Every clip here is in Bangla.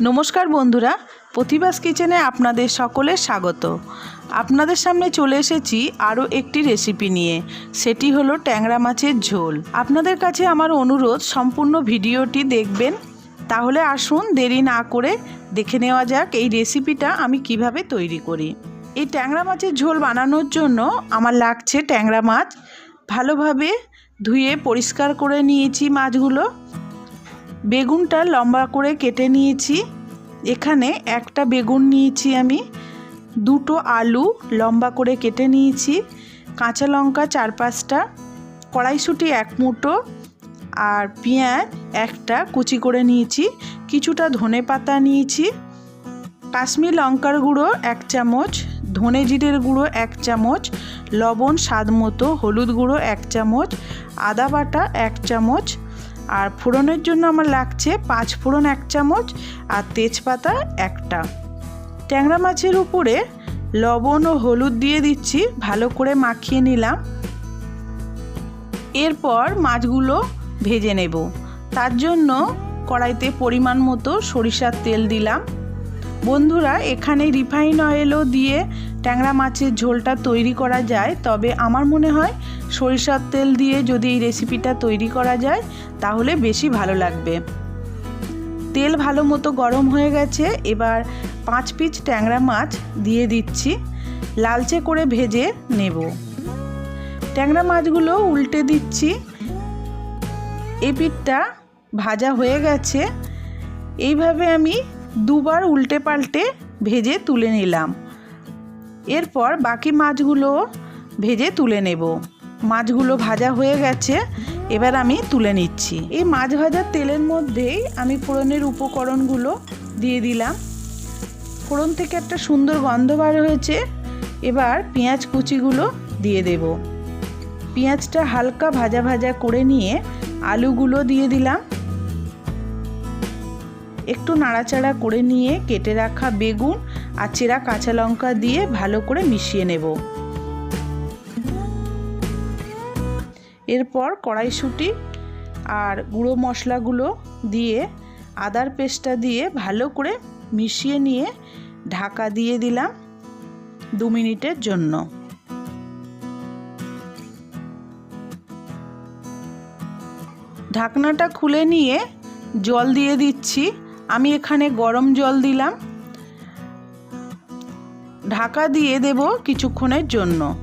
নমস্কার বন্ধুরা, প্রতিবাস কিচেনে আপনাদের সকলের স্বাগত। আপনাদের সামনে চলে এসেছি আরও একটি রেসিপি নিয়ে, সেটি হলো ট্যাংরা মাছের ঝোল। আপনাদের কাছে আমার অনুরোধ, সম্পূর্ণ ভিডিওটি দেখবেন, তাহলে আসুন দেরি না করে দেখে নেওয়া যাক এই রেসিপিটা আমি কীভাবে তৈরি করি। এই ট্যাংরা মাছের ঝোল বানানোর জন্য আমার লাগছে ট্যাংরা মাছ। ভালোভাবে ধুয়ে পরিষ্কার করে নিয়েছি মাছগুলো। বেগুনটা লম্বা করে কেটে নিয়েছি। এখানে একটা বেগুন নিয়েছি আমি। দুটো আলু লম্বা করে কেটে নিয়েছি। কাঁচা লঙ্কা চার পাঁচটা, কড়াইশুঁটি এক মুঠো, আর পেঁয়াজ একটা কুচি করে নিয়েছি। কিছুটা ধনে পাতা নিয়েছি। কাশ্মীর লঙ্কার গুঁড়ো এক চামচ, ধনে জিরের গুঁড়ো এক চামচ, লবণ স্বাদ মতো হলুদ গুঁড়ো এক চামচ, আদা বাটা এক চামচ আর ফোড়নের জন্য আমার লাগছে পাঁচ ফোড়ন, এক চামচ, আর তেজপাতা একটা। ট্যাংরা মাছের উপরে লবণ ও হলুদ দিয়ে দিচ্ছি, ভালো করে মাখিয়ে নিলাম। এরপর মাছগুলো ভেজে নেব। তার জন্য কড়াইতে পরিমাণ মতো সরিষার তেল দিলাম। বন্ধুরা এখানে রিফাইন অয়েলও দিয়ে ট্যাংরা মাছের ঝোলটা তৈরি করা যায়। তবে আমার মনে হয় সরিষার তেল দিয়ে যদি এই রেসিপিটা তৈরি করা যায়, তাহলে বেশি ভালো লাগবে। তেল ভালো মতো গরম হয়ে গেছে, এবার পাঁচ পিচ ট্যাংরা মাছ দিয়ে দিচ্ছি। লালচে করে ভেজে নেব। ট্যাংরা মাছগুলো উল্টে দিচ্ছি। এই পিঠটা ভাজা হয়ে গেছে। এইভাবে আমি দুবার উল্টে পাল্টে ভেজে তুলে নিলাম। এরপর বাকি মাছগুলো ভেজে তুলে নেব। মাছগুলো ভাজা হয়ে গেছে, এবার আমি তুলে নিচ্ছি। এই মাছ ভাজার তেলের মধ্যেই আমি ফোড়নের উপকরণগুলো দিয়ে দিলাম। ফোড়ন থেকে একটা সুন্দর গন্ধ বার হয়েছে, এবার পেঁয়াজ কুচিগুলো দিয়ে দেব। পেঁয়াজটা হালকা ভাজা ভাজা করে নিয়ে আলুগুলো দিয়ে দিলাম। একটু নাড়াচাড়া করে নিয়ে কেটে রাখা বেগুন আর চেরা কাঁচা লঙ্কা দিয়ে ভালো করে মিশিয়ে নেব। এরপর কড়াইশুঁটি আর গুঁড়ো মশলাগুলো দিয়ে আদার পেস্টটা দিয়ে ভালো করে মিশিয়ে নিয়ে ঢাকা দিয়ে দিলাম দু মিনিটের জন্য। ঢাকনাটা খুলে নিয়ে জল দিয়ে দিচ্ছি। আমি এখানে গরম জল দিলাম। ঢাকা দিয়ে দেব কিছুক্ষণের জন্য।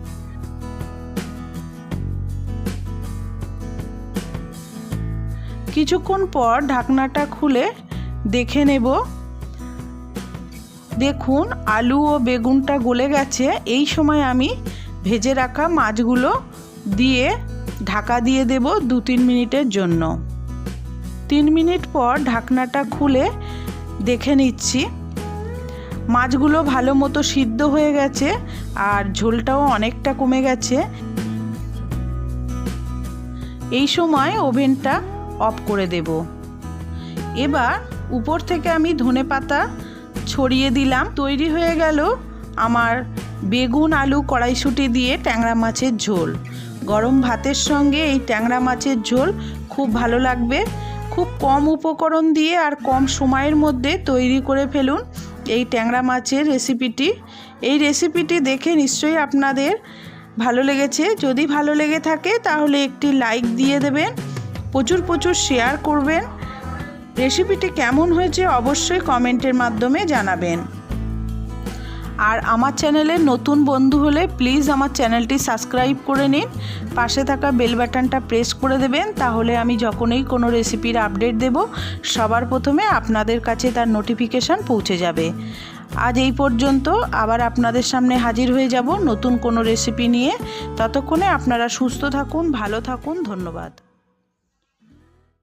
কিছুক্ষণ পর ঢাকনাটা খুলে দেখে নেব। দেখুন, আলু ও বেগুনটা গলে গেছে। এই সময় আমি ভেজে রাখা মাছগুলো দিয়ে ঢাকা দিয়ে দেব দু তিন মিনিটের জন্য। তিন মিনিট পর ঢাকনাটা খুলে দেখে নিচ্ছি। মাছগুলো ভালো মতো সিদ্ধ হয়ে গেছে আর ঝোলটাও অনেকটা কমে গেছে। এই সময় ওভেনটা অফ করে দেব। এবার উপর থেকে আমি ধনে পাতা ছড়িয়ে দিলাম। তৈরি হয়ে গেল আমার বেগুন আলু কড়াইশুঁটি দিয়ে ট্যাংরা মাছের ঝোল। গরম ভাতের সঙ্গে এই ট্যাংরা মাছের ঝোল খুব ভালো লাগবে। খুব কম উপকরণ দিয়ে আর কম সময়ের মধ্যে তৈরি করে ফেলুন এই ট্যাংরা মাছের রেসিপিটি। এই রেসিপিটি দেখে নিশ্চয়ই আপনাদের ভালো লেগেছে। যদি ভালো লেগে থাকে, তাহলে একটি লাইক দিয়ে দেবেন, প্রচুর প্রচুর শেয়ার করবেন। রেসিপিটি কেমন হয়েছে অবশ্যই কমেন্টের মাধ্যমে জানাবেন। আর আমার চ্যানেলে নতুন বন্ধু হলে প্লিজ আমার চ্যানেলটি সাবস্ক্রাইব করে নিন। পাশে থাকা বেল বাটনটা প্রেস করে দেবেন, তাহলে আমি যখনই কোনো রেসিপির আপডেট দেব, সবার প্রথমে আপনাদের কাছে তার নোটিফিকেশান পৌঁছে যাবে। আজ এই পর্যন্ত আবার আপনাদের সামনে হাজির হয়ে যাব নতুন কোনো রেসিপি নিয়ে। ততক্ষণে আপনারা সুস্থ থাকুন, ভালো থাকুন, ধন্যবাদ।